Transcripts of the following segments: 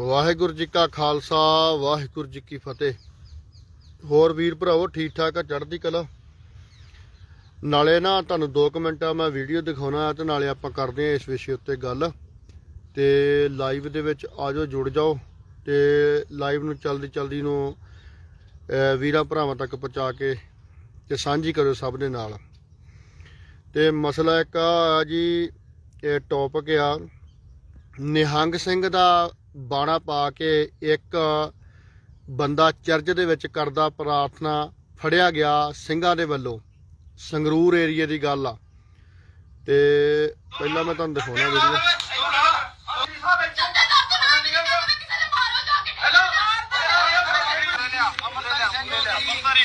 ਵਾਹਿਗੁਰੂ ਜੀ ਕਾ ਖਾਲਸਾ, ਵਾਹਿਗੁਰੂ ਜੀ ਕੀ ਫਤਿਹ। ਹੋਰ ਵੀਰ ਭਰਾਵੋ, ਠੀਕ ਠਾਕ ਆ, ਚੜ੍ਹਦੀ ਕਲਾ? ਨਾਲੇ ਨਾ ਤੁਹਾਨੂੰ 2 ਮਿੰਟਾਂ ਮੈਂ ਵੀਡੀਓ ਦਿਖਾਉਣਾ ਤੇ ਨਾਲੇ ਆਪਾਂ ਕਰਦੇ ਆ ਇਸ ਵਿਸ਼ੇ ਉੱਤੇ ਗੱਲ। ਤੇ ਲਾਈਵ ਦੇ ਵਿੱਚ ਆਜੋ, ਜੁੜ ਜਾਓ ਤੇ ਲਾਈਵ ਨੂੰ ਚਲਦੀ ਚਲਦੀ ਨੂੰ ਵੀਰਾਂ ਭਰਾਵਾਂ ਤੱਕ ਪਹੁੰਚਾ ਕੇ ਤੇ ਸਾਂਝੀ ਕਰੋ ਸਭ ਦੇ ਨਾਲ। ਤੇ ਮਸਲਾ ਇੱਕ ਆ ਜੀ, ਇਹ ਟੌਪਿਕ ਆ, ਨਿਹੰਗ ਸਿੰਘ ਦਾ ਬਾਣਾ ਪਾ ਕੇ ਇੱਕ ਬੰਦਾ ਚਰਚ ਦੇ ਵਿੱਚ ਕਰਦਾ ਪ੍ਰਾਰਥਨਾ ਫੜਿਆ ਗਿਆ ਸਿੰਘਾਂ ਦੇ ਵੱਲੋਂ। ਸੰਗਰੂਰ ਏਰੀਏ ਦੀ ਗੱਲ ਆ। ਤੇ ਪਹਿਲਾਂ ਮੈਂ ਤੁਹਾਨੂੰ ਦਿਖਾਉਣਾ ਵੀਡੀਓ।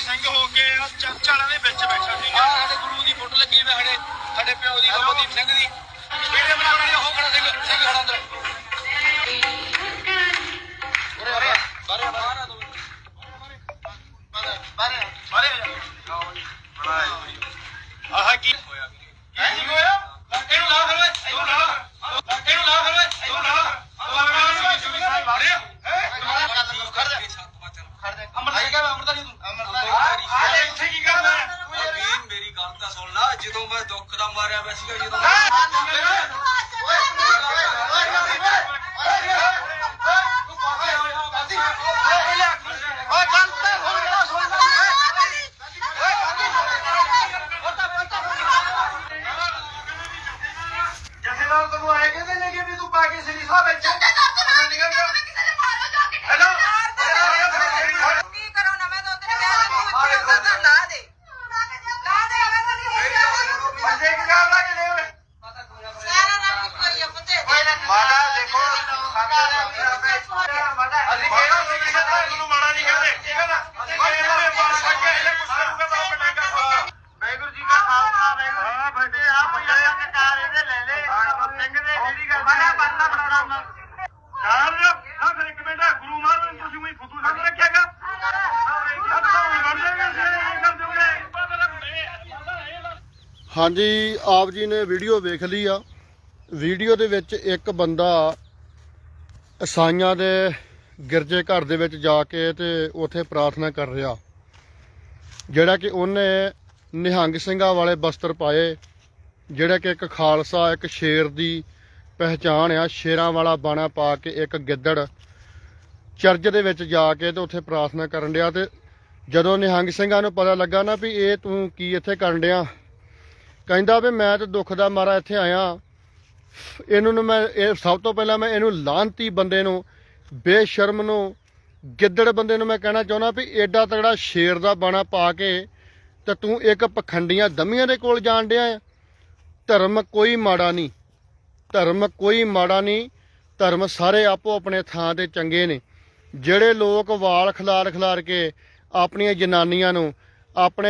ਸਿੰਘ ਹੋ ਕੇ ਆ ਚਰਚ ਵਾਲਿਆਂ ਦੇ ਵਿੱਚ ਬੈਠਾ ਸੀ ਆਹ ਸਾਡੇ ਗੁਰੂ ਦੀ ਫੋਟੋ ਲੱਗੀ ਹੈ ਸਾਡੇ ਸਾਡੇ ਪਿਓ ਦੀ ਬਾਬਾ ਦੀਪ ਸਿੰਘ ਦੀ। ਕਿਹੜੇ ਬਣਾਉਣੇ ਨੇ ਉਹ ਖੜਾ ਸਿੰਘ ਸਿੰਘ ਖੜਾ ਅੰਦਰ? ਆ ਬਾਰੇ। ਬਾਹਰ ਆ ਦੋ ਬਾਰੇ ਬਾਰੇ। ਆਹ ਕੀ ਹੋਇਆ? ਕੀ ਹੋਇਆ? ਇਹਨੂੰ ਲਾ ਫਿਰ ਓਏ ਤੂੰ ਲਾ ਇਹਨੂੰ ਲਾ ਫਿਰ ਓਏ ਤੂੰ। ਲਾ। ਆ ਜਦੋਂ ਮੈਂ ਦੁੱਖ ਦਾ ਮਾਰਿਆ ਸੀਗਾ ਜਦੋਂ ਜਥੇਦਾਰ ਤੈਨੂੰ ਆਏ ਕਹਿੰਦੇ ਨੇ ਕਿ ਵੀ ਤੂੰ ਪਾ ਕੇ ਸ੍ਰੀ ਸਾਹਿਬ ਵਿੱਚ ਨਿਕਲ ਜਾ ਹੈਲੋ ਕੀ ਕਰੋ ਨਾ ਮੈਂ ਤਾਂ ਤੇਰੇ ਵਿਆਹ ਦਾ ਪੁੱਛ ਰਿਹਾ ਤਾਂ ਲਾ ਦੇ ਲਾ ਦੇ ਮੈਂ ਤਾਂ ਨਹੀਂ ਬੰਦੇ ਕੀ ਕਰ ਲੱਗੇ ਨੇ ਓਏ ਸਾਰਾ ਰਾਤ ਕੋਈ ਆ ਪਤੇ ਮਾੜਾ ਦੇਖੋ ਅਸੀਂ ਕਿਹੜਾ ਸ੍ਰੀ ਸਾਹਿਬ ਨੂੰ ਮਾੜਾ ਨਹੀਂ ਕਹਿੰਦੇ ਠੀਕ ਹੈ ਨਾ ਕੋਈ ਇਹਨੇ ਬਾਤ ਕਰਕੇ ਇਹ ਕੁਛ ਕਰੂਗਾ ਤਾਂ ਆਪਣਾ ਕਰ ਵਾਹਿਗੁਰੂ ਜੀ ਕਾ ਖਾਲਸਾ ਵਾਹਿਗੁਰੂ ਹਾਂ ਬੇਟੇ ਆ ਬੰਦੇ ਇੱਕ ਕਾਰ ਇਹਦੇ ਲੈ ਲੈ ਸਿੰਘ ਨੇ ਜਿਹੜੀ ਗੱਲ ਮੈਂ ਬੰਦਾ ਬਣਾਉਣਾ ਕਾਰ ਨਾ ਫਿਰ ਇੱਕ ਮਿੰਟ ਗੁਰੂ ਮਹਾਰਾਜ ਨੂੰ ਤੁਸੀਂ ਮੈਨੂੰ ਫੁੱਦੂ ਸਮਝ ਰੱਖਿਆਗਾ ਹਾਂਜੀ, ਆਪ ਜੀ ਨੇ ਵੀਡੀਓ ਵੇਖ ਲਈ ਆ। ਵੀਡੀਓ ਦੇ ਵਿੱਚ ਇੱਕ ਬੰਦਾ ਈਸਾਈਆਂ ਦੇ ਗਿਰਜੇ ਘਰ ਦੇ ਵਿੱਚ ਜਾ ਕੇ ਤੇ ਉੱਥੇ ਪ੍ਰਾਰਥਨਾ ਕਰ ਰਿਹਾ। ਜਿਹੜਾ ਕਿ ਉਹਨੇ ਨਿਹੰਗ ਸਿੰਘਾਂ ਵਾਲੇ ਬਸਤਰ ਪਾਏ, ਜਿਹੜਾ ਕਿ ਇੱਕ ਖਾਲਸਾ, ਇੱਕ ਸ਼ੇਰ ਦੀ ਪਹਿਚਾਣ ਆ। ਸ਼ੇਰਾਂ ਵਾਲਾ ਬਾਣਾ ਪਾ ਕੇ ਇੱਕ ਗਿੱਦੜ ਚਰਚ ਦੇ ਵਿੱਚ ਜਾ ਕੇ ਤੇ ਉੱਥੇ ਪ੍ਰਾਰਥਨਾ ਕਰਨ ਡਿਆ ਤੇ ਜਦੋਂ ਨਿਹੰਗ ਸਿੰਘਾਂ ਨੂੰ ਪਤਾ ਲੱਗਾ ਨਾ ਵੀ ਇਹ ਤੂੰ ਕੀ ਇੱਥੇ ਕਰਨ ਡਿਆ ਕਹਿੰਦਾ ਵੀ ਮੈਂ ਤਾਂ ਦੁੱਖ ਦਾ ਮਾਰਾ ਇੱਥੇ ਆਇਆ। ਇਹਨੂੰ ਨੂੰ ਮੈਂ, ਇਹ ਸਭ ਤੋਂ ਪਹਿਲਾਂ ਮੈਂ ਇਹਨੂੰ ਲਾਂਤੀ ਬੰਦੇ ਨੂੰ, ਬੇਸ਼ਰਮ ਨੂੰ, ਗਿੱਦੜ ਬੰਦੇ ਨੂੰ ਮੈਂ ਕਹਿਣਾ ਚਾਹੁੰਦਾ ਵੀ ਏਡਾ ਤਗੜਾ ਸ਼ੇਰ ਦਾ ਬਾਣਾ ਪਾ ਕੇ ਤੇ ਤੂੰ ਇੱਕ ਪਖੰਡੀਆਂ ਦਮੀਆਂ ਦੇ ਕੋਲ ਜਾਣ ਡਿਆ ਧਰਮ ਕੋਈ ਮਾੜਾ ਨਹੀਂ। ਧਰਮ ਕੋਈ ਮਾੜਾ ਨਹੀਂ। ਧਰਮ ਸਾਰੇ ਆਪੋ ਆਪਣੇ ਥਾਂ ਤੇ ਚੰਗੇ ਨੇ। ਜਿਹੜੇ ਲੋਕ ਵਾਲ ਖਿਲਾਰ ਖਿਲਾਰ ਕੇ ਆਪਣੀਆਂ ਜਨਾਨੀਆਂ ਨੂੰ, ਆਪਣੇ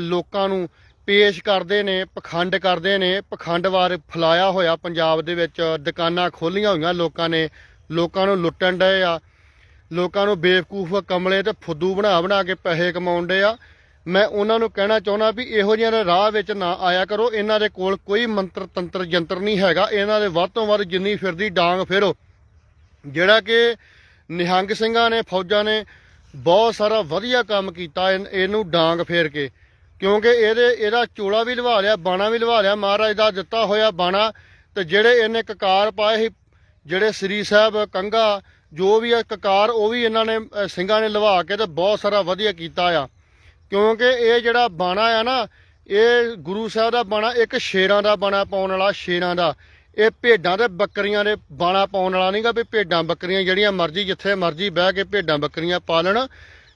ਲੋਕਾਂ ਨੂੰ ਪੇਸ਼ ਕਰਦੇ ਨੇ, ਪਖੰਡ ਕਰਦੇ ਨੇ, ਪਖੰਡਵਾਰ ਫਲਾਇਆ ਹੋਇਆ ਪੰਜਾਬ ਦੇ ਵਿੱਚ, ਦੁਕਾਨਾਂ ਖੋਲੀਆਂ ਹੋਈਆਂ ਲੋਕਾਂ ਨੇ, ਲੋਕਾਂ ਨੂੰ ਲੁੱਟਣ ਡਏ ਆ, ਲੋਕਾਂ ਨੂੰ ਬੇਵਕੂਫ ਕਮਲੇ ਤੇ ਫੁੱਦੂ ਬਣਾ ਬਣਾ ਕੇ ਪੈਸੇ ਕਮਾਉਣ ਡਏ ਆ। ਮੈਂ ਉਹਨਾਂ ਨੂੰ ਕਹਿਣਾ ਚਾਹੁੰਦਾ ਵੀ ਇਹੋ ਜਿਹੀਆਂ ਦੇ ਰਾਹ ਵਿੱਚ ਨਾ ਆਇਆ ਕਰੋ, ਇਹਨਾਂ ਦੇ ਕੋਲ ਕੋਈ ਮੰਤਰ ਤੰਤਰ ਜੰਤਰ ਨਹੀਂ ਹੈਗਾ, ਇਹਨਾਂ ਦੇ ਵੱਧ ਤੋਂ ਵੱਧ ਜਿੰਨੀ ਫਿਰਦੀ ਡਾਂਗ ਫੇਰੋ। ਜਿਹੜਾ ਕਿ ਨਿਹੰਗ ਸਿੰਘਾਂ ਨੇ, ਫੌਜਾਂ ਨੇ ਬਹੁਤ ਸਾਰਾ ਵਧੀਆ ਕੰਮ ਕੀਤਾ ਇਹਨ- ਇਹਨੂੰ ਡਾਂਗ ਫੇਰ ਕੇ। ਕਿਉਂਕਿ ਇਹਦੇ, ਇਹਦਾ ਚੋਲਾ ਵੀ ਲਵਾ ਲਿਆ, ਬਾਣਾ ਵੀ ਲਵਾ ਲਿਆ, ਮਹਾਰਾਜ ਦਾ ਦਿੱਤਾ ਹੋਇਆ ਬਾਣਾ, ਤੇ ਜਿਹੜੇ ਇਹਨੇ ਕਕਾਰ ਪਾਏ ਸੀ, ਜਿਹੜੇ ਸ੍ਰੀ ਸਾਹਿਬ ਕੰਗਾ ਜੋ ਵੀ ਆ ਕਕਾਰ, ਉਹ ਵੀ ਇਹਨਾਂ ਨੇ ਸਿੰਘਾਂ ਨੇ ਲਵਾ ਕੇ ਤੇ ਬਹੁਤ ਸਾਰਾ ਵਧੀਆ ਕੀਤਾ ਆ। ਕਿਉਂਕਿ ਇਹ ਜਿਹੜਾ ਬਾਣਾ ਆ ਨਾ, ਇਹ ਗੁਰੂ ਸਾਹਿਬ ਦਾ ਬਾਣਾ, ਇੱਕ ਸ਼ੇਰਾਂ ਦਾ ਬਾਣਾ ਪਾਉਣ ਵਾਲਾ, ਸ਼ੇਰਾਂ ਦਾ। ਇਹ ਭੇਡਾਂ ਤੇ ਬੱਕਰੀਆਂ ਦੇ ਬਾਣਾ ਪਾਉਣ ਵਾਲਾ ਨਹੀਂਗਾ ਵੀ ਭੇਡਾਂ ਬੱਕਰੀਆਂ ਜਿਹੜੀਆਂ ਮਰਜ਼ੀ, ਜਿੱਥੇ ਮਰਜ਼ੀ ਬਹਿ ਕੇ ਭੇਡਾਂ ਬੱਕਰੀਆਂ ਪਾਲਣ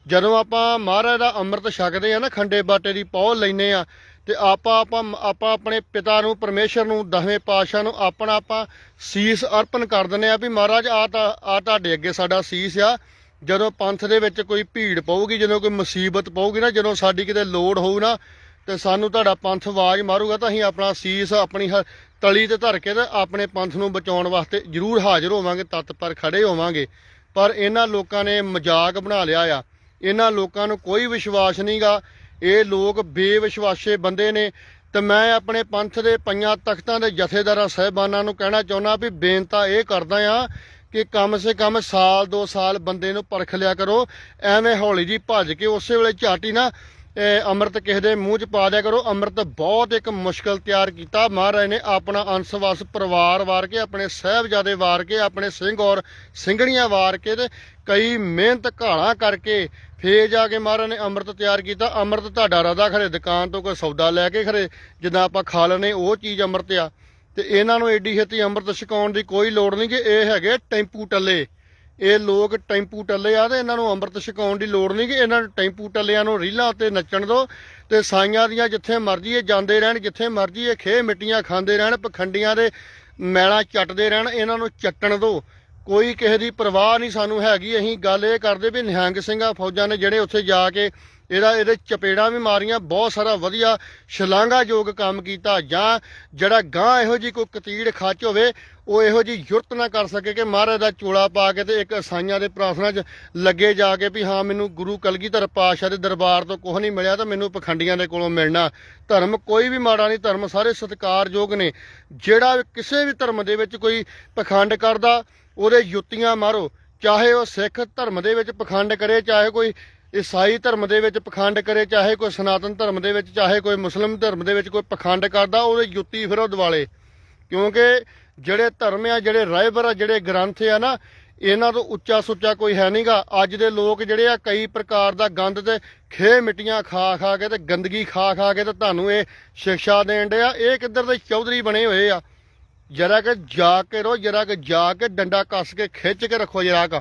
ਜਦੋਂ ਆਪਾਂ ਮਹਾਰਾਜ ਦਾ ਅੰਮ੍ਰਿਤ ਛਕਦੇ ਆ ਨਾ, ਖੰਡੇ ਬਾਟੇ ਦੀ ਪੌਲ ਲੈਨੇ ਆ, ਤੇ ਆਪਾਂ ਆਪਾਂ ਆਪਾਂ ਆਪਣੇ ਪਿਤਾ ਨੂੰ, ਪਰਮੇਸ਼ਰ ਨੂੰ, ਦਸਵੇਂ ਪਾਤਸ਼ਾਹ ਨੂੰ ਆਪਣਾ ਆਪਾਂ ਸੀਸ ਅਰਪਣ ਕਰ ਦਿੰਦੇ ਆ ਵੀ ਮਹਾਰਾਜ ਆ ਤਾਂ ਆ ਤੁਹਾਡੇ ਅੱਗੇ ਸਾਡਾ ਸੀਸ ਆ। ਜਦੋਂ ਪੰਥ ਦੇ ਵਿੱਚ ਕੋਈ ਭੀੜ ਪਊਗੀ, ਜਦੋਂ ਕੋਈ ਮੁਸੀਬਤ ਪਊਗੀ ਨਾ, ਜਦੋਂ ਸਾਡੀ ਕਿਤੇ ਲੋੜ ਹੋਊ ਨਾ, ਤੇ ਸਾਨੂੰ ਤੁਹਾਡਾ ਪੰਥ ਆਵਾਜ਼ ਮਾਰੂਗਾ, ਤਾਂ ਅਸੀਂ ਆਪਣਾ ਸੀਸ ਆਪਣੀ ਹ- ਤਲੀ ਤੇ ਧਰ ਕੇ ਤੇ ਆਪਣੇ ਪੰਥ ਨੂੰ ਬਚਾਉਣ ਵਾਸਤੇ ਜ਼ਰੂਰ ਹਾਜ਼ਰ ਹੋਵਾਂਗੇ ਤੱਤ ਪਰ ਖੜੇ ਹੋਵਾਂਗੇ। ਪਰ ਇਹਨਾਂ ਲੋਕਾਂ ਨੇ ਮਜ਼ਾਕ ਬਣਾ ਲਿਆ ਆ। ਇਹਨਾਂ ਲੋਕਾਂ ਨੂੰ ਕੋਈ ਵਿਸ਼ਵਾਸ ਨਹੀਂਗਾ। ਇਹ ਲੋਕ ਬੇਵਿਸ਼ਵਾਸੇ ਬੰਦੇ ਨੇ। ਤੇ ਮੈਂ ਆਪਣੇ ਪੰਥ ਦੇ ਪੰਜਾਂ ਤਖਤਾਂ ਦੇ ਜਥੇਦਾਰਾਂ ਸਹਿਬਾਨਾਂ ਨੂੰ ਕਹਿਣਾ ਚਾਹੁੰਦਾ ਵੀ ਬੇਨਤਾ ਇਹ ਕਰਦਾ ਆ ਕਿ ਕਮ ਸੇ ਕਮ ਸਾਲ 2 ਸਾਲ ਬੰਦੇ ਨੂੰ ਪਰਖ ਲਿਆ ਕਰੋ। ਐਵੇਂ ਹੌਲੀ ਜੀ ਭੱਜ ਕੇ ਉਸੇ ਵੇਲੇ ਝਾਟੀ ਨਾ ਅੰਮ੍ਰਿਤ ਕਿਸੇ ਦੇ ਮੂੰਹ 'ਚ ਪਾ ਦਿਆ ਕਰੋ। ਅੰਮ੍ਰਿਤ ਬਹੁਤ ਇੱਕ ਮੁਸ਼ਕਲ ਤਿਆਰ ਕੀਤਾ। ਮਹਾਰਾਜ ਨੇ ਆਪਣਾ ਅੰਸਵਸ ਪਰਿਵਾਰ ਵਾਰ ਕੇ ਆਪਣੇ ਸਹਿਬਜ਼ਾਦੇ ਵਾਰ ਕੇ ਆਪਣੇ ਸਿੰਘ ਔਰ ਸਿੰਘਣੀਆਂ ਵਾਰ ਕੇ ਤੇ ਕਈ ਮਿਹਨਤ ਘਾਲਾਂ ਕਰਕੇ ਫੇਰ ਜਾ ਕੇ ਮਹਾਰਾਜ ਨੇ ਅੰਮ੍ਰਿਤ ਤਿਆਰ ਕੀਤਾ। ਅੰਮ੍ਰਿਤ ਤੁਹਾਡਾ ਰਦਾ ਖਰੇ, ਦੁਕਾਨ ਤੋਂ ਕੋਈ ਸੌਦਾ ਲੈ ਕੇ ਖਰੇ, ਜਿੱਦਾਂ ਆਪਾਂ ਖਾ ਲੈਨੇ ਉਹ ਚੀਜ਼ ਅੰਮ੍ਰਿਤ ਆ। ਤੇ ਇਹਨਾਂ ਨੂੰ ਐਡੀ ਛੇਤੀ ਅੰਮ੍ਰਿਤ ਛਕਾਉਣ ਦੀ ਕੋਈ ਲੋੜ ਨਹੀਂ ਕਿ ਇਹ ਹੈਗੇ ਟੈਂਪੂ ਟੱਲੇ। ਇਹ ਲੋਕ ਟੈਂਪੂ ਟੱਲੇ ਆ ਤੇ ਇਹਨਾਂ ਨੂੰ ਅੰਮ੍ਰਿਤ ਛਕਾਉਣ ਦੀ ਲੋੜ ਨਹੀਂ ਕਿ ਇਹਨਾਂ ਨੂੰ ਟੈਂਪੂ ਟੱਲਿਆਂ ਨੂੰ ਰੀਲਾਂ ਤੇ ਨੱਚਣ ਦਿਓ ਤੇ ਸਾਈਆਂ ਦੀਆਂ ਜਿੱਥੇ ਮਰਜ਼ੀ ਇਹ ਜਾਂਦੇ ਰਹਿਣ, ਜਿੱਥੇ ਮਰਜ਼ੀ ਇਹ ਖੇ ਮਿੱਟੀਆਂ ਖਾਂਦੇ ਰਹਿਣ, ਪਖੰਡੀਆਂ ਦੇ ਮੈਲਾਂ ਚੱਟਦੇ ਰਹਿਣ, ਇਹਨਾਂ ਨੂੰ ਚੱਟਣ ਦਿਓ ਕੋਈ ਕਿਸੇ ਦੀ ਪਰਵਾਹ ਨਹੀਂ ਸਾਨੂੰ ਹੈਗੀ। ਅਸੀਂ ਗੱਲ ਇਹ ਕਰਦੇ ਵੀ ਨਿਹੰਗ ਸਿੰਘਾਂ ਫੌਜਾਂ ਨੇ ਜਿਹੜੇ ਉੱਥੇ ਜਾ ਕੇ ਇਹਦਾ ਇਹਦੇ ਚਪੇੜਾਂ ਵੀ ਮਾਰੀਆਂ, ਬਹੁਤ ਸਾਰਾ ਵਧੀਆ ਸ਼ਲਾਘਾਯੋਗ ਕੰਮ ਕੀਤਾ, ਜਾਂ ਜਿਹੜਾ ਗਾਂ ਇਹੋ ਜੀ ਕੋਈ ਕਤੀੜ ਖੱਚ ਹੋਵੇ, ਉਹ ਇਹੋ ਜੀ ਯੁਰਤ ਨਾ ਕਰ ਸਕੇ ਕਿ ਮਹਾਰਾਜ ਦਾ ਚੋਲਾ ਪਾ ਕੇ ਤੇ ਇੱਕ ਅਸਾਈਆਂ ਦੇ ਪ੍ਰਾਰਥਨਾ 'ਚ ਲੱਗੇ ਜਾ ਕੇ ਵੀ ਹਾਂ, ਮੈਨੂੰ ਗੁਰੂ ਕਲਗੀਧਰ ਪਾਤਸ਼ਾਹ ਦੇ ਦਰਬਾਰ ਤੋਂ ਕੁਝ ਨਹੀਂ ਮਿਲਿਆ ਤਾਂ ਮੈਨੂੰ ਪਖੰਡੀਆਂ ਦੇ ਕੋਲੋਂ ਮਿਲਣਾ। ਧਰਮ ਕੋਈ ਵੀ ਮਾੜਾ ਨਹੀਂ, ਧਰਮ ਸਾਰੇ ਸਤਿਕਾਰਯੋਗ ਨੇ। ਜਿਹੜਾ ਵੀ ਕਿਸੇ ਵੀ ਧਰਮ ਦੇ ਵਿੱਚ ਕੋਈ ਪਖੰਡ ਕਰਦਾ, ਉਹਦੇ ਯੁੱਤੀਆਂ ਮਾਰੋ। ਚਾਹੇ ਉਹ ਸਿੱਖ ਧਰਮ ਦੇ ਵਿੱਚ ਪਖੰਡ ਕਰੇ, ਚਾਹੇ ਕੋਈ ਈਸਾਈ ਧਰਮ ਦੇ ਵਿੱਚ ਪਖੰਡ ਕਰੇ, ਚਾਹੇ ਕੋਈ ਸਨਾਤਨ ਧਰਮ ਦੇ ਵਿੱਚ, ਚਾਹੇ ਕੋਈ ਮੁਸਲਿਮ ਧਰਮ ਦੇ ਵਿੱਚ ਕੋਈ ਪਖੰਡ ਕਰਦਾ, ਉਹਦੇ ਜੁੱਤੀ ਉਹ ਦਿਵਾਲੇ। ਕਿਉਂਕਿ ਜਿਹੜੇ ਧਰਮ ਆ, ਜਿਹੜੇ ਰਹਿਬਰ ਆ, ਜਿਹੜੇ ਗ੍ਰੰਥ ਆ ਨਾ, ਇਹਨਾਂ ਤੋਂ ਉੱਚਾ ਸੁੱਚਾ ਕੋਈ ਹੈ ਨਹੀਂਗਾ ਅੱਜ ਦੇ ਲੋਕ ਜਿਹੜੇ ਆ, ਕਈ ਪ੍ਰਕਾਰ ਦਾ ਗੰਦ ਤੇ ਖੇ ਮਿੱਟੀਆਂ ਖਾ ਖਾ ਕੇ ਤੇ ਗੰਦਗੀ ਖਾ ਖਾ ਕੇ ਤੇ ਤੁਹਾਨੂੰ ਇਹ ਸਿੱਖਿਆ ਦੇਣ ਡਿਆ। ਇਹ ਕਿੱਧਰ ਦੇ ਚੌਧਰੀ ਬਣੇ ਹੋਏ ਆ? ਜਰਾ ਕਿ ਜਾ ਕੇ ਰੋ ਜਰਾ ਕਿ ਜਾ ਕੇ ਡੰਡਾ ਕੱਸ ਕੇ ਖਿੱਚ ਕੇ ਰੱਖੋ ਜਰਾ ਕ।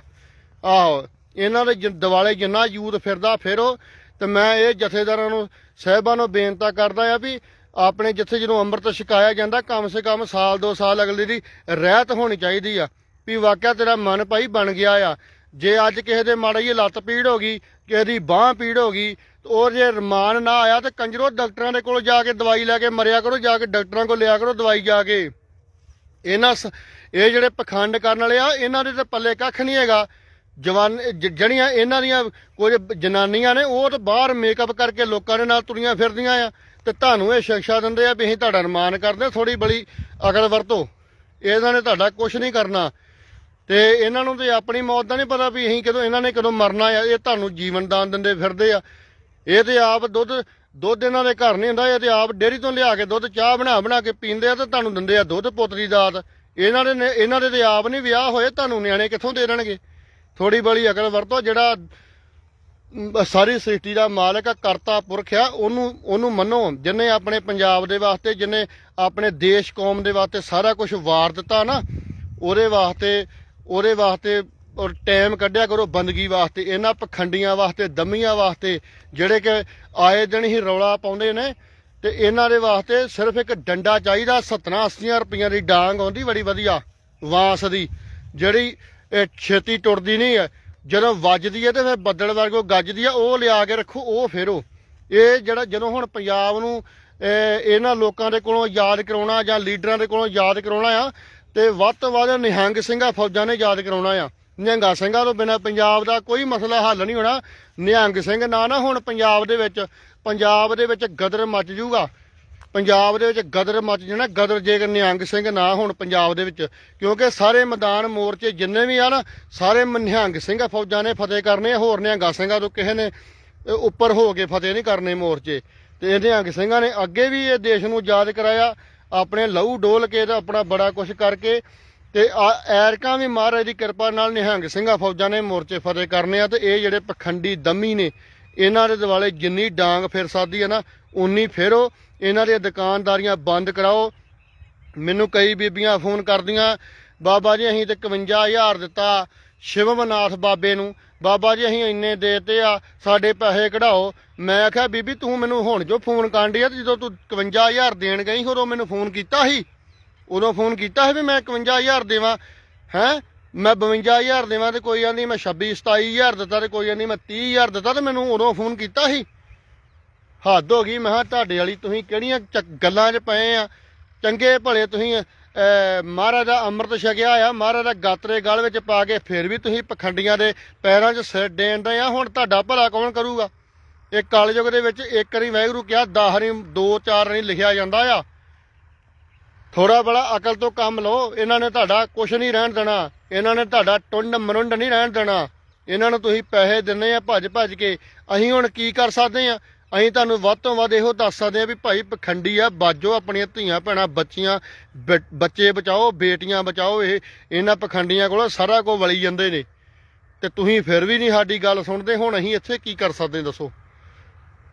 ਆਹੋ। ਇਹਨਾਂ ਦੇ ਜਿ- ਦਿਵਾਲੇ ਜਿੰਨਾ ਯੂਥ ਫਿਰਦਾ, ਫਿਰੋ ਤੇ ਮੈਂ ਇਹ ਜਥੇਦਾਰਾਂ ਨੂੰ, ਸਹਿਬਾਂ ਨੂੰ ਬੇਨਤੀ ਕਰਦਾ ਆ ਵੀ ਆਪਣੇ ਜਿੱਥੇ ਜਦੋਂ ਅੰਮ੍ਰਿਤ ਛਕਾਇਆ ਜਾਂਦਾ, ਕਮ ਸੇ ਕਮ ਸਾਲ, ਦੋ ਸਾਲ ਅਗਲੇ ਦੀ ਰਹਿਤ ਹੋਣੀ ਚਾਹੀਦੀ ਆ, ਵੀ ਵਾਕਿਆ ਤੇਰਾ ਮਨ ਭਾਈ ਬਣ ਗਿਆ ਆ। ਜੇ ਅੱਜ ਕਿਸੇ ਦੇ ਮਾੜੀ ਜਿਹੀ ਲੱਤ ਪੀੜ ਹੋ ਗਈ, ਕਿਸੇ ਦੀ ਬਾਹ ਪੀੜ ਹੋ ਗਈ ਉਹ ਜੇ ਰਮਾਨ ਨਾ ਆਇਆ ਤੇ ਕੰਜਰੋ ਡਾਕਟਰਾਂ ਦੇ ਕੋਲ ਜਾ ਕੇ ਦਵਾਈ ਲੈ ਕੇ ਮਰਿਆ ਕਰੋ, ਜਾ ਕੇ ਡਾਕਟਰਾਂ ਕੋਲ ਲਿਆ ਕਰੋ ਦਵਾਈ ਜਾ ਕੇ। ਇਹਨਾਂ ਸ- ਇਹ ਜਿਹੜੇ ਪਖੰਡ ਕਰਨ ਵਾਲੇ ਆ, ਇਹਨਾਂ ਦੇ ਤੇ ਪੱਲੇ ਕੱਖ ਨਹੀਂ ਹੈਗਾ। ਜਵਾਨ ਜ- ਜਿਹੜੀਆਂ ਇਹਨਾਂ ਦੀਆਂ ਕੁਝ ਜਨਾਨੀਆਂ ਨੇ, ਉਹ ਤਾਂ ਬਾਹਰ ਮੇਕਅਪ ਕਰਕੇ ਲੋਕਾਂ ਦੇ ਨਾਲ ਤੁਰੀਆਂ ਫਿਰਦੀਆਂ ਆ। ਤੇ ਤੁਹਾਨੂੰ ਇਹ ਸ਼ਿਕਸ਼ਾ ਦਿੰਦੇ ਆ ਵੀ ਅਸੀਂ ਤੁਹਾਡਾ ਅਨੁਮਾਨ ਕਰਦੇ ਥੋੜੀ ਬੜੀ ਅਕਲ ਵਰਤੋ। ਇਹਨਾਂ ਨੇ ਤੁਹਾਡਾ ਕੁਝ ਨਹੀਂ ਕਰਨਾ। ਤੇ ਇਹਨਾਂ ਨੂੰ ਤੇ ਆਪਣੀ ਮੌਤ ਦਾ ਨਹੀਂ ਪਤਾ ਵੀ ਅਸੀਂ ਕਦੋਂ, ਇਹਨਾਂ ਨੇ ਕਦੋਂ ਮਰਨਾ ਆ। ਇਹ ਤੁਹਾਨੂੰ ਜੀਵਨ ਦਾਨ ਦਿੰਦੇ ਫਿਰਦੇ ਆ। ਇਹ ਤੇ ਆਪ ਦੁੱਧ ਦੁੱਧ ਇਹਨਾਂ ਦੇ ਘਰ ਨਹੀਂ ਹੁੰਦਾ, ਇਹ ਤੇ ਆਪ ਡੇਅਰੀ ਤੋਂ ਲਿਆ ਕੇ ਦੁੱਧ, ਚਾਹ ਬਣਾ ਬਣਾ ਕੇ ਪੀਂਦੇ ਆ ਤੇ ਤੁਹਾਨੂੰ ਦਿੰਦੇ ਆ ਦੁੱਧ ਪੁੱਤ ਦੀ ਦਾਤ। ਇਹਨਾਂ ਦੇ ਨੇ- ਇਹਨਾਂ ਦੇ ਤੇ ਆਪ ਨਹੀਂ ਵਿਆਹ ਹੋਏ, ਤੁਹਾਨੂੰ ਨਿਆਣੇ ਕਿੱਥੋਂ ਦੇ ਦੇਣਗੇ? ਥੋੜੀ ਬੜੀ ਅਕਲ ਵਰਤੋ, ਜਿਹੜਾ ਸਾਰੀ ਸ੍ਰਿਸ਼ਟੀ ਦਾ ਮਾਲਕ ਆ, ਕਰਤਾ ਪੁਰਖ ਆ, ਉਹਨੂੰ ਉਹਨੂੰ ਮੰਨੋ। ਜਿਨੇ ਆਪਣੇ ਪੰਜਾਬ ਦੇ ਵਾਸਤੇ, ਜਿਨੇ ਆਪਣੇ ਦੇਸ਼ ਕੌਮ ਦੇ ਵਾਸਤੇ ਸਾਰਾ ਕੁਝ ਵਾਰ ਦਿੱਤਾ ਨਾ, ਉਹਦੇ ਵਾਸਤੇ ਉਹਦੇ ਵਾਸਤੇ ਔਰ ਟਾਈਮ ਕੱਢਿਆ ਕਰੋ ਬੰਦਗੀ ਵਾਸਤੇ, ਇਹਨਾਂ ਪਖੰਡੀਆਂ ਵਾਸਤੇ, ਦਮੀਆਂ ਵਾਸਤੇ, ਜਿਹੜੇ ਕਿ ਆਏ ਦਿਨ ਹੀ ਰੌਲਾ ਪਾਉਂਦੇ ਨੇ, ਤੇ ਇਹਨਾਂ ਦੇ ਵਾਸਤੇ ਸਿਰਫ ਇੱਕ ਡੰਡਾ ਚਾਹੀਦਾ 70 80 ਰੁਪਈਆਂ ਦੀ ਡਾਂਗ ਆਉਂਦੀ ਬੜੀ ਵਧੀਆ, ਵਾਂਸ ਦੀ, ਜਿਹੜੀ ਇਹ ਛੇਤੀ ਟੁੱਟਦੀ ਨਹੀਂ ਹੈ। ਜਦੋਂ ਵੱਜਦੀ ਹੈ ਤੇ ਫਿਰ ਬੱਦਲ ਵਰਗੋ ਗੱਜਦੀ ਆ, ਉਹ ਲਿਆ ਕੇ ਰੱਖੋ, ਉਹ ਫੇਰੋ। ਇਹ ਜਿਹੜਾ ਜਦੋਂ ਹੁਣ ਪੰਜਾਬ ਨੂੰ ਇਹਨਾਂ ਲੋਕਾਂ ਦੇ ਕੋਲੋਂ ਯਾਦ ਕਰਾਉਣਾ ਜਾਂ ਲੀਡਰਾਂ ਦੇ ਕੋਲੋਂ ਯਾਦ ਕਰਾਉਣਾ ਆ, ਤੇ ਵੱਧ ਤੋਂ ਵੱਧ ਨਿਹੰਗ ਸਿੰਘਾਂ ਫੌਜਾਂ ਨੇ ਯਾਦ ਕਰਾਉਣਾ ਆ। ਨਿਹੰਗਾ ਸਿੰਘਾਂ ਤੋਂ ਬਿਨਾਂ ਪੰਜਾਬ ਦਾ ਕੋਈ ਮਸਲਾ ਹੱਲ ਨਹੀਂ ਹੋਣਾ। ਨਿਹੰਗ ਸਿੰਘ ਨਾ ਨਾ ਹੁਣ ਪੰਜਾਬ ਦੇ ਵਿੱਚ, ਪੰਜਾਬ ਦੇ ਵਿੱਚ ਗਦਰ ਮੱਚ ਜੂਗਾ ਪੰਜਾਬ ਦੇ ਵਿੱਚ ਗਦਰ ਮਚ ਜਾਣਾ, ਗਦਰ ਜੇਕਰ ਨਿਹੰਗ ਸਿੰਘ ਨਾ ਹੋਣ ਪੰਜਾਬ ਦੇ ਵਿੱਚ, ਕਿਉਂਕਿ ਸਾਰੇ ਮੈਦਾਨ ਮੋਰਚੇ ਜਿੰਨੇ ਵੀ ਆ ਨਾ, ਸਾਰੇ ਨਿਹੰਗ ਸਿੰਘ ਫੌਜਾਂ ਨੇ ਫਤਿਹ ਕਰਨੇ ਹੋਰ ਨਿਹੰਗਾ ਸਿੰਘਾਂ ਤੋਂ ਕਿਸੇ ਨੇ ਉੱਪਰ ਹੋ ਕੇ ਫਤਿਹ ਨਹੀਂ ਕਰਨੇ ਮੋਰਚੇ। ਤੇ ਨਿਹੰਗ ਸਿੰਘਾਂ ਨੇ ਅੱਗੇ ਵੀ ਇਹ ਦੇਸ਼ ਨੂੰ ਆਜ਼ਾਦ ਕਰਾਇਆ, ਆਪਣੇ ਲਹੂ ਡੋਲ ਕੇ ਤੇ ਆਪਣਾ ਬੜਾ ਕੁਝ ਕਰਕੇ, ਤੇ ਆ- ਐਰਕਾਂ ਵੀ ਮਹਾਰਾਜ ਦੀ ਕਿਰਪਾ ਨਾਲ ਨਿਹੰਗ ਸਿੰਘਾਂ ਫੌਜਾਂ ਨੇ ਮੋਰਚੇ ਫਤਿਹ ਕਰਨੇ ਆ, ਤੇ ਇਹ ਜਿਹੜੇ ਪਖੰਡੀ ਦਮੀ ਨੇ, ਇਹਨਾਂ ਦੇ ਦਿਵਾਲੇ ਜਿੰਨੀ ਡਾਂਗ ਫਿਰ ਸਾਦੀ ਹੈ ਨਾ, ਉਨੀ ਫੇਰੋ ਇਹਨਾਂ ਦੀਆਂ ਦੁਕਾਨਦਾਰੀਆਂ ਬੰਦ ਕਰਾਓ। ਮੈਨੂੰ ਕਈ ਬੀਬੀਆਂ ਫੋਨ ਕਰਦੀਆਂ, ਬਾਬਾ ਜੀ, ਅਸੀਂ ਤੇ 51000 ਦਿੱਤਾ ਸ਼ਿਵਮਨਾਥ ਬਾਬੇ ਨੂੰ। ਬਾਬਾ ਜੀ, ਅਸੀਂ ਇੰਨੇ ਦੇਤੇ ਆ, ਸਾਡੇ ਪੈਸੇ ਕਢਾਓ। ਮੈਂ ਆਖਿਆ, ਬੀਬੀ, ਤੂੰ ਮੈਨੂੰ ਹੁਣ ਜੋ ਫੋਨ ਕਾਂਡੀ ਆ, ਤੇ ਜਦੋਂ ਤੂੰ 51000 ਦੇਣ ਗਈ ਉਦੋਂ ਮੈਨੂੰ ਫੋਨ ਕੀਤਾ ਸੀ? ਉਦੋਂ ਫੋਨ ਕੀਤਾ ਸੀ ਵੀ ਮੈਂ 51000 ਦੇਵਾਂ। ਹੈ? ਮੈਂ 52000 ਦੇਵਾਂ ਤੇ ਕੋਈ ਆਂਦੀ, ਮੈਂ 26 27000 ਦਿੱਤਾ ਤੇ ਕੋਈ ਆਂਦੀ, ਮੈਂ 30000 ਦਿੱਤਾ ਤੇ ਮੈਨੂੰ ਉਦੋਂ ਫੋਨ ਕੀਤਾ ਸੀ। ਹੱਦ ਹੋ ਗਈ। ਮੈਂ ਕਿਹਾ ਤੁਹਾਡੇ ਵਾਲੀ ਤੁਸੀਂ ਕਿਹੜੀਆਂ ਚੱਕ- ਗੱਲਾਂ 'ਚ ਪਏ ਆ? ਚੰਗੇ ਭਲੇ ਤੁਸੀਂ ਅਹ, ਮਹਾਰਾਜ ਦਾ ਅੰਮ੍ਰਿਤ ਛਕਿਆ ਆ। ਮਹਾਰਾਜ ਦਾ ਗਾਤਰੇ ਗਲ ਵਿੱਚ ਪਾ ਕੇ ਫਿਰ ਵੀ ਤੁਸੀਂ ਪਖੰਡੀਆਂ ਦੇ ਪੈਰਾਂ 'ਚ ਸਿਰ ਦੇਣਦੇ ਆ। ਹੁਣ ਤੁਹਾਡਾ ਭਲਾ ਕੌਣ ਕਰੂਗਾ? ਇਹ ਕਾਲਯੁਗ ਦੇ ਵਿੱਚ ਇੱਕ ਵਾਰੀ ਵਾਹਿਗੁਰੂ ਕਿਹਾ 10 ਵਾਰੀ ਦੋ ਚਾਰ ਵਾਰੀ ਲਿਖਿਆ ਜਾਂਦਾ ਆ। ਥੋੜਾ ਬੜਾ ਅਕਲ ਤੋਂ ਕੰਮ ਲਓ। ਇਹਨਾਂ ਨੇ ਤੁਹਾਡਾ ਕੁਝ ਨਹੀਂ ਰਹਿਣ ਦੇਣਾ। ਇਹਨਾਂ ਨੇ ਤੁਹਾਡਾ ਟੁੰਡ ਮਰੁੰਡ ਨਹੀਂ ਰਹਿਣ ਦੇਣਾ। ਇਹਨਾਂ ਨੂੰ ਤੁਸੀਂ ਪੈਸੇ ਦਿੰਨੇ ਆ ਭੱਜ ਭੱਜ ਕੇ। ਅਸੀਂ ਹੁਣ ਕੀ ਕਰ ਸਕਦੇ ਆ? ਅਸੀਂ ਤੁਹਾਨੂੰ ਵੱਧ ਤੋਂ ਵੱਧ ਇਹੋ ਦੱਸ ਸਕਦੇ ਆ ਵੀ ਭਾਈ ਪਖੰਡੀ ਆ, ਬਾਜੋ ਆਪਣੀਆਂ ਧੀਆਂ ਭੈਣਾਂ, ਬੱਚੀਆਂ, ਬ- ਬੱਚੇ ਬਚਾਓ, ਬੇਟੀਆਂ ਬਚਾਓ, ਇਹ, ਇਹਨਾਂ ਪਖੰਡੀਆਂ ਕੋਲ ਸਾਰਾ ਕੁਝ ਵਲੀ ਜਾਂਦੇ ਨੇ। ਤੇ ਤੁਸੀਂ ਫਿਰ ਵੀ ਨਹੀਂ ਸਾਡੀ ਗੱਲ ਸੁਣਦੇ, ਹੁਣ ਅਸੀਂ ਇੱਥੇ ਕੀ ਕਰ ਸਕਦੇ ਦੱਸੋ।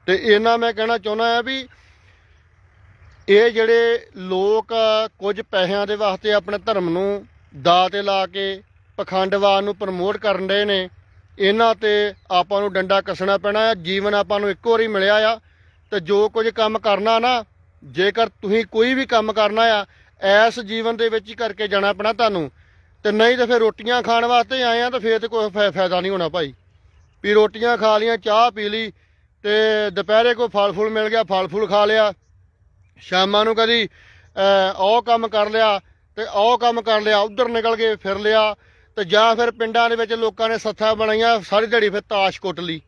ਤੇ ਇਹਨਾਂ ਮੈਂ ਕਹਿਣਾ ਚਾਹੁੰਦਾ ਆ ਵੀ ਇਹ ਜਿਹੜੇ ਲੋਕ ਕੁਝ ਪੈਸਿਆਂ ਦੇ ਵਾਸਤੇ ਆਪਣੇ ਧਰਮ ਨੂੰ ਦਾਅ ਤੇ ਲਾ ਕੇ ਪਖੰਡਵਾਦ ਨੂੰ ਪ੍ਰਮੋਟ ਕਰਨ ਦੇ ਨੇ ਇਹਨਾਂ ਤੇ ਆਪਾਂ ਨੂੰ ਡੰਡਾ ਕੱਸਣਾ ਪੈਣਾ ਹੈ ਜੀਵਨ ਆਪਾਂ ਨੂੰ ਇੱਕੋ ਵਾਰੀ ਮਿਲਿਆ ਆ। ਤੇ ਜੋ ਕੁਝ ਕੰਮ ਕਰਨਾ ਨਾ, ਜੇਕਰ ਤੁਸੀਂ ਕੋਈ ਵੀ ਕੰਮ ਕਰਨਾ ਆ, ਐਸ ਜੀਵਨ ਦੇ ਵਿੱਚ ਹੀ ਕਰਕੇ ਜਾਣਾ ਪੈਣਾ ਤੁਹਾਨੂੰ। ਤੇ ਨਹੀਂ ਤੇ ਫਿਰ ਰੋਟੀਆਂ ਖਾਣ ਵਾਸਤੇ ਆਏ ਆ ਤਾਂ ਫੇਰ ਤੇ ਕੋਈ ਫਾਇ- ਫਾਇਦਾ ਨਹੀਂ ਹੋਣਾ ਭਾਈ। ਵੀ ਰੋਟੀਆਂ ਖਾ ਲੀਆਂ, ਚਾਹ ਪੀ ਲਈ, ਤੇ ਦੁਪਹਿਰੇ ਕੋਈ ਫਲ ਫੁੱਲ ਮਿਲ ਗਿਆ, ਫਲ ਫੁੱਲ ਖਾ ਲਿਆ। ਸ਼ਾਮਾਂ ਨੂੰ ਕਦੀ ਉਹ ਕੰਮ ਕਰ ਲਿਆ, ਤੇ ਉਹ ਕੰਮ ਕਰ ਲਿਆ, ਉਧਰ ਨਿਕਲ ਗਏ ਫਿਰ ਲਿਆ। ਤੇ ਜਾਂ ਫਿਰ ਪਿੰਡਾਂ ਦੇ ਵਿੱਚ ਲੋਕਾਂ ਨੇ ਸੱਥਾਂ ਬਣਾਈਆਂ, ਸਾਰੀ ਦਿਹਾੜੀ ਫਿਰ ਤਾਸ਼ ਕੁੱਟ ਲਈ।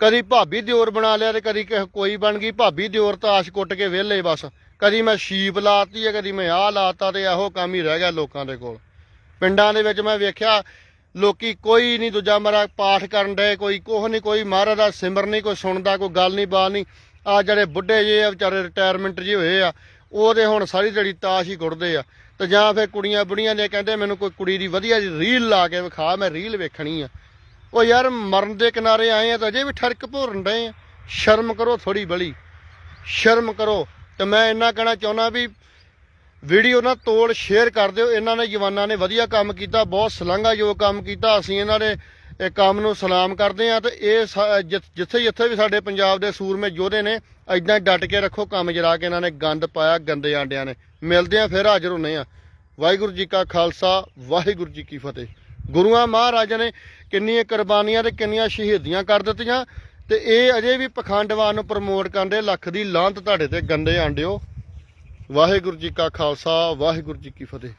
ਕਦੀ ਭਾਬੀ ਦਿਓਰ ਬਣਾ ਲਿਆ ਤੇ ਕਦੀ ਕਿਸੇ ਕੋਈ ਬਣ ਗਈ, ਭਾਬੀ ਦਿਓਰ ਤਾਸ਼ ਕੁੱਟ ਕੇ ਵਿਹਲੇ ਬਸ। ਕਦੀ ਮੈਂ ਸ਼ੀਪ ਲਾਤੀ ਹੈ ਕਦੀ ਮੈਂ ਆਹ ਲਾਤਾ ਤੇ ਇਹੋ ਕੰਮ ਹੀ ਰਹਿ ਗਿਆ ਲੋਕਾਂ ਦੇ ਕੋਲ। ਪਿੰਡਾਂ ਦੇ ਵਿੱਚ ਮੈਂ ਵੇਖਿਆ, ਲੋਕੀ ਕੋਈ ਨਹੀਂ ਦੂਜਾ ਮਰਾ ਪਾਠ ਕਰਨ ਦੇ ਕੋਈ ਕੋਹ ਨਹੀਂ, ਕੋਈ ਮਹਾਰਾਜ ਦਾ ਸਿਮਰ ਨਹੀਂ, ਕੋਈ ਸੁਣਦਾ, ਕੋਈ ਗੱਲ ਨਹੀਂ, ਬਾਤ ਨਹੀਂ। ਆ ਜਿਹੜੇ ਬੁੱਢੇ ਜੇ ਆ, ਵਿਚਾਰੇ ਰਿਟਾਇਰਮੈਂਟ ਜੇ ਹੋਏ ਆ ਉਹਦੇ ਹੁਣ ਸਾਰੀ ਦਿਹਾੜੀ ਤਾਸ਼ ਹੀ ਕੁੱਟਦੇ ਆ। ਤੇ ਜਾਂ ਫਿਰ ਕੁੜੀਆਂ ਬੁੜੀਆਂ ਨੇ ਕਹਿੰਦੇ ਮੈਨੂੰ ਕੋਈ ਕੁੜੀ ਦੀ ਵਧੀਆ ਜਿਹੀ ਰੀਲ ਲਾ ਕੇ ਵਿਖਾ, ਮੈਂ ਰੀਲ ਵੇਖਣੀ ਆ। ਉਹ ਯਾਰ ਮਰਨ ਦੇ ਕਿਨਾਰੇ ਆਏ ਆ ਤਾਂ ਅਜੇ ਵੀ ਠਰਕ ਭੋਰਨ ਰਹੇ ਆ। ਸ਼ਰਮ ਕਰੋ ਥੋੜੀ ਬਲੀ। ਸ਼ਰਮ ਕਰੋ। ਤੇ ਮੈਂ ਇੰਨਾ ਕਹਿਣਾ ਚਾਹੁੰਦਾ ਵੀ ਵੀਡੀਓ ਨਾ ਤੋੜ ਸ਼ੇਅਰ ਕਰ ਦਿਓ। ਇਹਨਾਂ ਨੇ ਜਵਾਨਾਂ ਨੇ ਵਧੀਆ ਕੰਮ ਕੀਤਾ, ਬਹੁਤ ਸ਼ਲਾਘਾਯੋਗ ਕੰਮ ਕੀਤਾ। ਅਸੀਂ ਇਹਨਾਂ ਦੇ ਇਹ ਕੰਮ ਨੂੰ ਸਲਾਮ ਕਰਦੇ ਆ ਤੇ ਇਹ ਸਾ- ਜਿ- ਜਿੱਥੇ ਜਿੱਥੇ ਵੀ ਸਾਡੇ ਪੰਜਾਬ ਦੇ ਸੂਰਮੇ ਯੋਧੇ ਨੇ ਐਦਾਂ ਡਟ ਕੇ ਰੱਖੋ ਕੰਮ ਜਰਾ ਕੇ ਇਹਨਾਂ ਨੇ ਗੰਦ ਪਾਇਆ, ਗੰਦੇ ਆਂਡਿਆਂ ਨੇ। ਮਿਲਦੇ ਆ, ਫਿਰ ਹਾਜ਼ਰ ਹੁੰਨੇ ਆ। ਵਾਹਿਗੁਰੂ ਜੀ ਕਾ ਖਾਲਸਾ, ਵਾਹਿਗੁਰੂ ਜੀ ਕੀ ਫਤਿਹ। ਗੁਰੂਆਂ ਮਹਾਰਾਜਾਂ ਨੇ ਕਿੰਨੀਆਂ ਕੁਰਬਾਨੀਆਂ ਤੇ ਕਿੰਨੀਆਂ ਸ਼ਹੀਦੀਆਂ ਕਰ ਦਿੱਤੀਆਂ ਤੇ ਇਹ ਅਜੇ ਵੀ ਪਖੰਡਵਾਦ ਨੂੰ ਪ੍ਰਮੋਟ ਕਰਦੇ, ਲੱਖ ਦੀ ਲਾਂਤ ਤੁਹਾਡੇ ਤੇ ਗੰਦੇ ਆਂਡਿਓ। ਵਾਹਿਗੁਰੂ ਜੀ ਕਾ ਖਾਲਸਾ, ਵਾਹਿਗੁਰੂ ਜੀ ਕੀ ਫਤਿਹ।